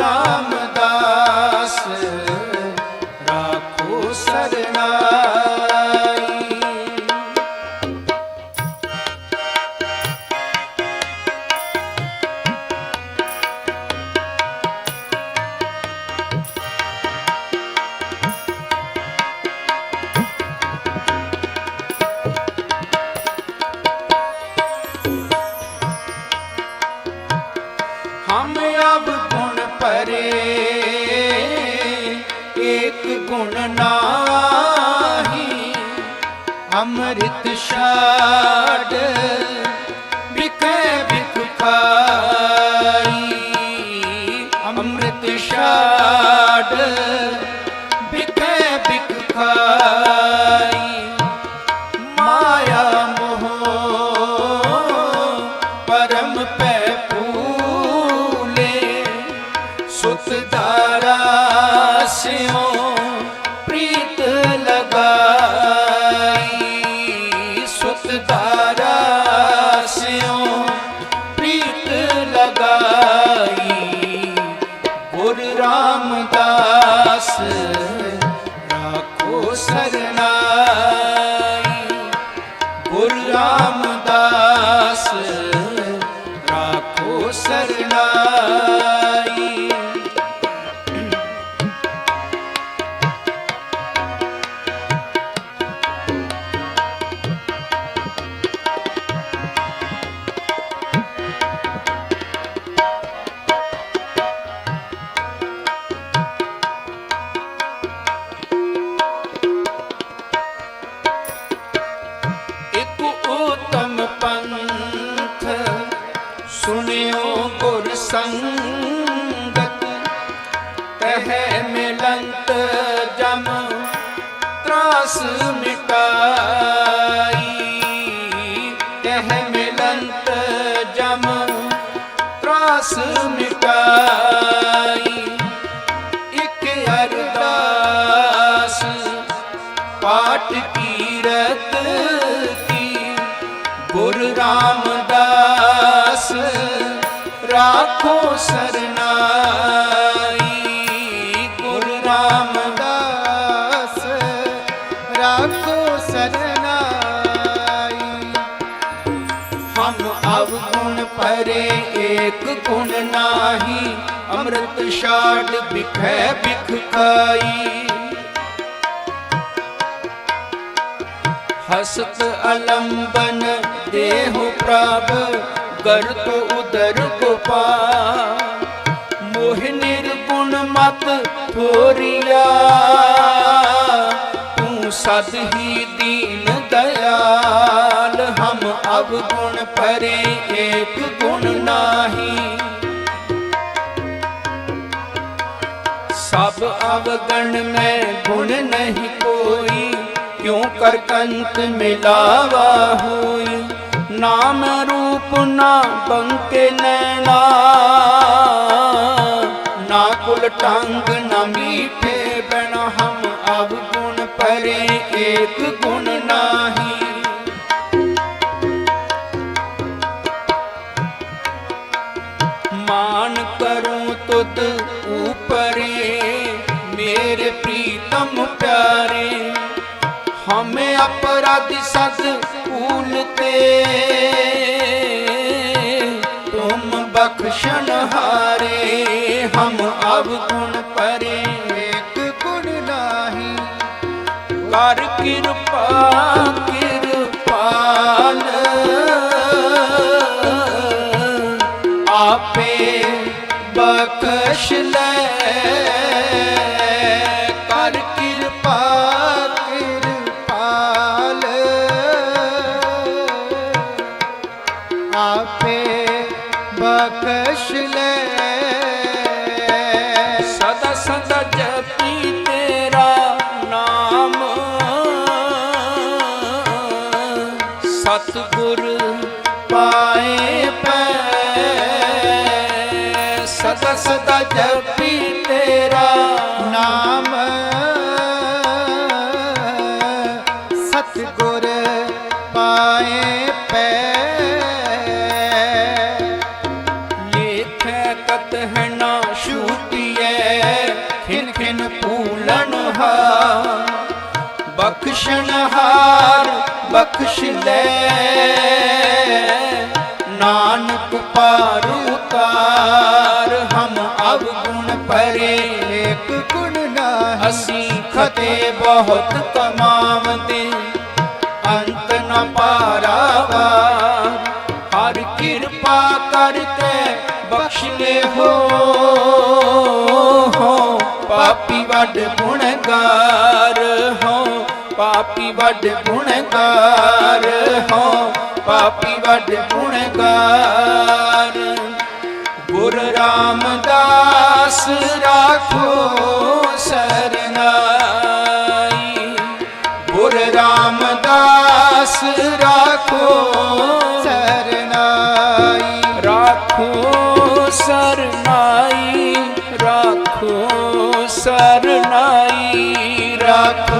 ਰਾਮਦਾਸ। ਅੰਮ੍ਰਿਤ ਛਾੜ ਬਿਕੇ ਬਿਖ ਮਾਇਆ ਮੋਹ ਪਰਮ ਪੈ ਭੂਲੇ ਸੁਤ ਦਾਰਾ ਸਿਓ ਤਹਿ ਮਿਲੰਤ ਜਮ ਤਰਾਸ ਮਿਟਾਈ। ਇਕ ਅਰਦਾਸ ਪਾਠ ਕੀਰਤ ਕੀ ਗੁਰੂ ਰਾਮਦਾਸ ਰਾਖੋ ਸਰਨਾਈ ਨਾਹੀ ਅੰਮ੍ਰਿਤ ਛਾੜ ਬਿਖੈ ਬਿਖ ਖਾਈ ਹਸਤ ਅਲੰਬਨ ਦੇਹੁ ਪ੍ਰਭ ਗਰਤ ਉਦਰ ਗੋਪਾ ਮੋਹ ਨਿਰਗੁਣ ਮਤ ਥੋਰੀਆ, ਤੂੰ ਸਦ ਹੀ ਦੀਨ ਦਇਆਲ। ਹਮ ਅਵਗੁਣ ਪਰੇ ਏਕ ਗੁਣ ਨਾਹੀ। ਸਭ ਅਵਗਣ ਮੈਂ ਗੁਣ ਨਹੀਂ ਕੋਈ, ਕਿਉ ਕਰ ਕੰਤ ਮਿਲਾਵਾ ਹੋਈ? ਨਾਮ ਰੂਪ ਨਾ ਬੰਕੇ ਨੈਣਾ ਨਾ ਕੁਲ ਟੰਗ ਨਾ ਮੀਠੇ ਬਣ ਹਮ ਅਵਗੁਣ ਪਰੇ ਏਕ ਗੁਣ ਨਾਹੀ। ਮਾਨ ਕਰੂੰ ਤੁਧ ਊਪਰੇ ਪ੍ਰੀਤਮ ਪਿਆਰੇ, ਹਮੇ ਅਪਰਾਧੀ ਸਦ ਭੂਲਤੇ ਤੁਮ ਬਖਸ਼ਣ ਹਾਰੇ, ਹਮ ਅਬ ਗੁਣ ਪਰੇ ਏਕ ਗੁਣ ਨਾਹੀ, ਕਰ ਕਿਰਪਾ ਕਿਰਪਾਲ ਆਪੇ ਬਖਸ਼ ਲੈ। ਸਤਿਗੁਰ ਪਾਏ ਪੈ। ਸਦਾ ਸਦਾ ਜਪੀ ਤੇਰਾ ਨਾਮ। ਸਤਿਗੁਰ ਪਾਏ ਪੈ। ਲੇਖੈ ਕਤ ਹੈ ਨਾ ਛੂਟੀਐ। ਖਿਨ ਖਿਨ ਪੂਲਨ ਹਾ। ਬਖਸ਼ਣ ਬਖਸ਼ ਲੈ। ਨਾਨਕ ਪਾਰੂ ਤਾਰ ਹਮ ਅਵਗੁਣ ਪਰੇ ਏਕ ਗੁਣ ਨਾਹੀ। ਅਸੀਂ ਖਤੇ ਬਹੁਤ ਕਮਾਵਦੇ ਅੰਤ ਨ ਪਾਰਾਵਾ। ਹਰ ਕਿਰਪਾ ਕਰਕੇ ਬਖਸ਼ ਲੈ ਹੋ। ਹੋ ਪਾਪੀ ਵੱਡ ਗੁਣਗਾਰ। ਪਾਪੀ ਵੱਡ ਗੁਣਕਾਰ ਹੋ, ਪਾਪੀ ਵੱਡ ਗੁਣਕਾਰ। ਗੁਰ ਰਾਮਦਾਸ ਰਾਖੋ ਸਰਨਾਈ। ਗੁਰ ਰਾਮਦਾਸ ਰਾਖੋ ਸਰਨਾਈ। ਰਾਖੋ ਸਰਨਾਈ ਰਾਖੋ ਸਰਨਾਈ, ਰਾਖੋ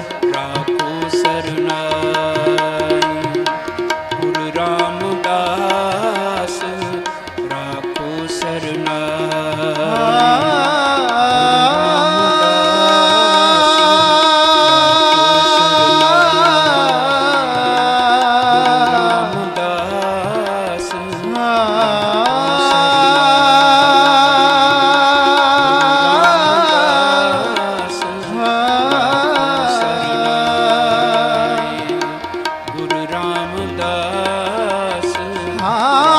ਰਾਮਦਾਸ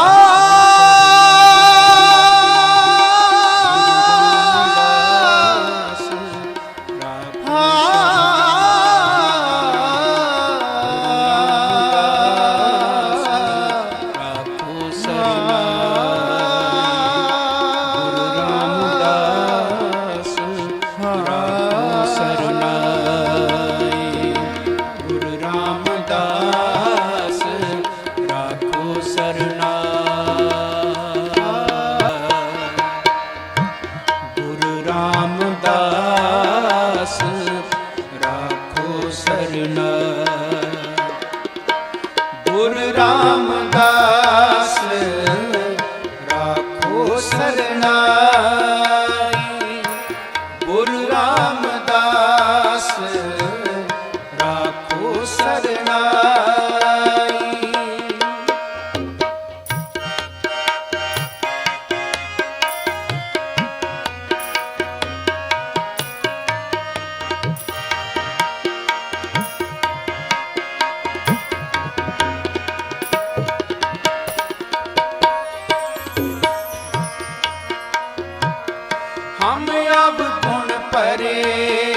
ਹਮ ਅਬ ਗੁਣ ਪਰੇ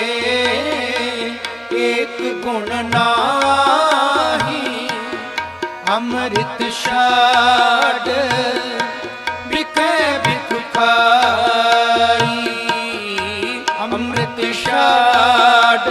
ਇੱਕ ਗੁਣ ਨਾਹੀ ਅੰਮ੍ਰਿਤ ਛਾੜ ਬਿਕੇ ਬਿਖ ਅੰਮ੍ਰਿਤ ਛਾੜ